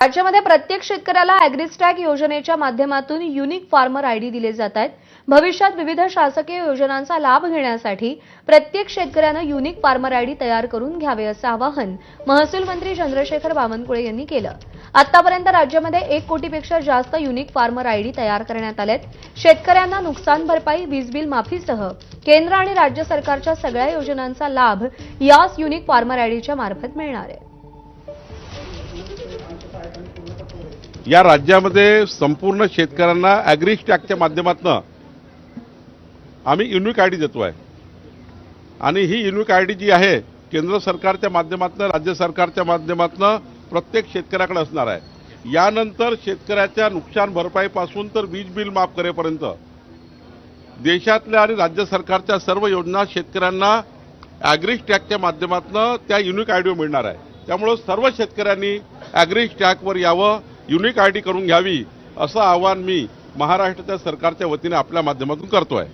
राज्यामध्ये प्रत्येक शेतकऱ्याला अॅग्रिस्टॅक योजनेच्या माध्यमातून युनिक फार्मर आयडी दिले जात आहेत. भविष्यात विविध शासकीय योजनांचा लाभ घेण्यासाठी प्रत्येक शेतकऱ्यानं युनिक फार्मर आयडी तयार करून घ्यावे असं आवाहन महसूल मंत्री चंद्रशेखर बावनकुळे यांनी केलं. आतापर्यंत राज्यामध्ये एक कोटीपेक्षा जास्त युनिक फार्मर आयडी तयार करण्यात आलेत शेतकऱ्यांना नुकसान भरपाई वीज बिल माफीसह केंद्र आणि राज्य सरकारच्या सगळ्या योजनांचा लाभ याच युनिक फार्मर आयडीच्या मार्फत मिळणार आहे. या राज्यामध्ये संपूर्ण शेतकऱ्यांना ॲग्रिस्टॅकच्या माध्यमातून आम्ही युनिक आय डी देतो आहे आणि ही युनिक आय डी जी आहे केंद्र सरकारच्या माध्यमातून राज्य सरकारच्या माध्यमातून प्रत्येक शेतकऱ्याकडे असणार आहे. यानंतर शेतकऱ्याच्या नुकसान भरपाईपासून तर वीज बिल माफ करेपर्यंत देशातल्या आणि राज्य सरकारच्या सर्व योजना शेतकऱ्यांना ॲग्रिस्टॅकच्या माध्यमातून त्या युनिक आय डी मिळणार आहे. त्यामुळं सर्व शेतकऱ्यांनी ॲग्रिस्टॅकवर यावं युनिक आय डी करून घ्यावी असं आवाहन मी महाराष्ट्राच्या सरकारच्या वतीने आपल्या माध्यमातून करतो आहे